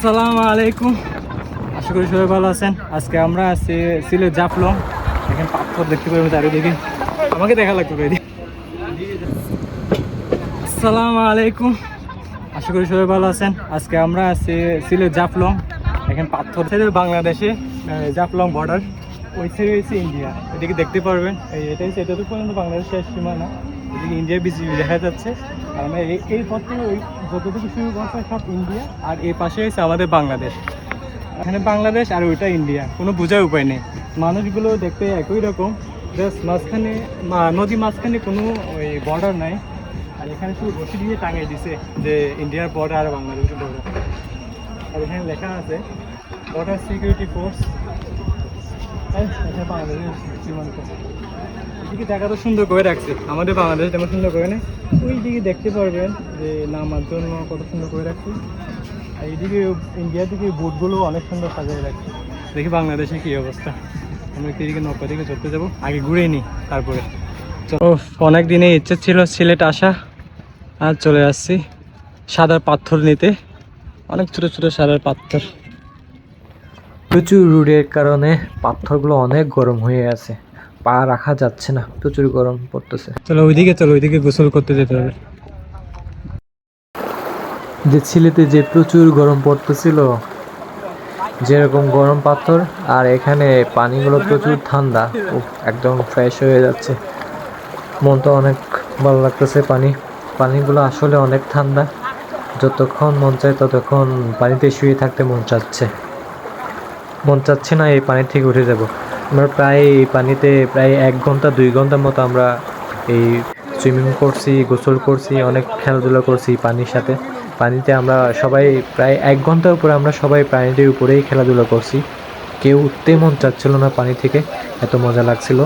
আসসালামু আলাইকুম। আশা করি সবাই ভালো আছেন। আজকে আমরা আছি সিলেট জাফলং। এখানে পাথর দেখতে পাবেন চারিদিকে। আমাকে দেখা লাগবে এদিকে আসসালামু আলাইকুম। আশা করি সবাই ভালো আছেন। আজকে আমরা আছি সিলেট জাফলং। এখানে পাথর সাইডে বাংলাদেশে জাফলং বর্ডার ওই সাইডে হচ্ছে ইন্ডিয়া। এদিকে দেখতে পারবেন। এই এটা হচ্ছে এটা তো পর্যন্ত বাংলাদেশের সীমানা। এদিকে ইন্ডিয়া বিচি দেখা যাচ্ছে। আর আমরা এই পথ থেকে ওই যতটুকু শুরু করছে সব ইন্ডিয়া, আর এই পাশে হচ্ছে আমাদের বাংলাদেশ। এখানে বাংলাদেশ আর ওইটা ইন্ডিয়া, কোনো বোঝার উপায় নেই। মানুষগুলো দেখতে একই রকম, জাস্ট মাঝখানে নদী মাঝখানে কোনো ওই বর্ডার নাই। আর এখানে শুধু রশি দিয়ে টাঙিয়ে দিছে যে ইন্ডিয়ার বর্ডার আর বাংলাদেশের বর্ডার আর এখানে লেখা আছে বর্ডার সিকিউরিটি ফোর্স এদিকে তো সুন্দর করে রাখছে। আমাদের বাংলাদেশ তেমন সুন্দর করে নেই। ওই দিকে দেখতে পারবেন যে নামার জন্য কত সুন্দর করে রাখছে। আর এইদিকে ইন্ডিয়া থেকে বোটগুলো অনেক সুন্দর সাজিয়ে রাখছে। দেখি বাংলাদেশে কি অবস্থা। আমরা একটু এদিকে নৌকা দিকে চড়তে যাব। আগে ঘুরে নিই, তারপরে। অনেক দিনে ইচ্ছে ছিল সিলেট আসা। আর চলে আসছি সাদা পাথর নিতে। অনেক ছোট ছোট সাদা পাথর। প্রচুর রোদের কারণে পাথরগুলো অনেক গরম হয়ে আছে। পা রাখা যাচ্ছে না প্রচুর গরম পড়তেছে। চলো ওইদিকে চলো ওইদিকে গোসল করতে যেতে হবে। যে ছিলেতে যে প্রচুর গরম পড়তেছিল যেরকম গরম পাথর আর এখানে পানিগুলো প্রচুর ঠান্ডা। ও একদম ফ্রেশ হয়ে যাচ্ছে। মনটা অনেক ভালো লাগতেছে পানি। পানিগুলো আসলে অনেক ঠান্ডা। যতক্ষণ মন চায় ততক্ষণ পানিতে শুয়ে থাকতে মন চাচ্ছে। মন চাচ্ছে না এই পানি থেকে উঠে যাব। আমরা প্রায় এই পানিতে প্রায় এক ঘণ্টা, দুই ঘণ্টার মতো আমরা এই সুইমিং করছি, গোসল করছি, অনেক খেলাধুলা করছি পানির সাথে। পানিতে আমরা সবাই প্রায় এক ঘণ্টার উপরে আমরা সবাই পানিটির উপরেই খেলাধুলা করছি। কেউ উঠতে মন চাচ্ছিল না পানি থেকে, এত মজা লাগছিল।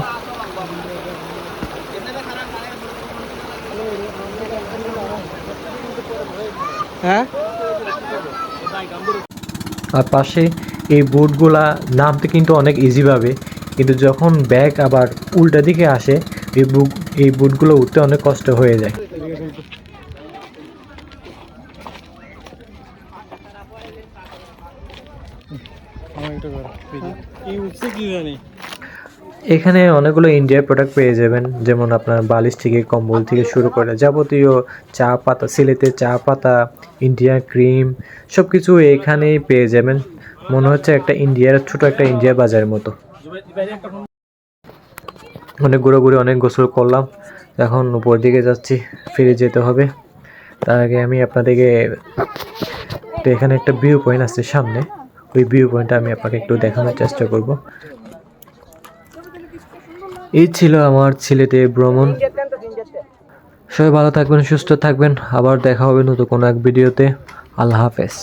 হ্যাঁ? আর পাশে এই বোটগুলা নামতে কিন্তু অনেক ইজিভাবে কিন্তু যখন ব্যাগ আবার উল্টা দিকে আসে, এই বুক, এই বুটগুলো উঠতে অনেক কষ্ট হয়ে যায়। এই কি জানি? এখানে অনেকগুলো ইন্ডিয়ার প্রোডাক্ট পেয়ে যাবেন, যেমন আপনার বালিশ থেকে কম্বল থেকে শুরু করে যাবতীয় চা পাতা সিলেতে চা পাতা ইন্ডিয়া ক্রিম সব কিছু এখানেই পেয়ে যাবেন। মনে হচ্ছে একটা ইন্ডিয়ার ছোট একটা ইন্ডিয়া বাজারের মতো। অনেক ঘুরে অনেক গোসল করলাম। এখন উপর দিকে যাচ্ছি, ফিরে যেতে হবে। তার আগে আমি আপনাদেরকে তো এখানে একটা ভিউ পয়েন্ট আছে সামনে। ওই ভিউ পয়েন্টটা আমি আপনাকে একটু দেখানোর চেষ্টা করব। এই ছিল আমার ছেলেতে ভ্রমণ। সবাই ভালো থাকবেন, সুস্থ থাকবেন। আবার দেখা হবে নতুন কোনো এক ভিডিওতে। আল্লাহ হাফেজ।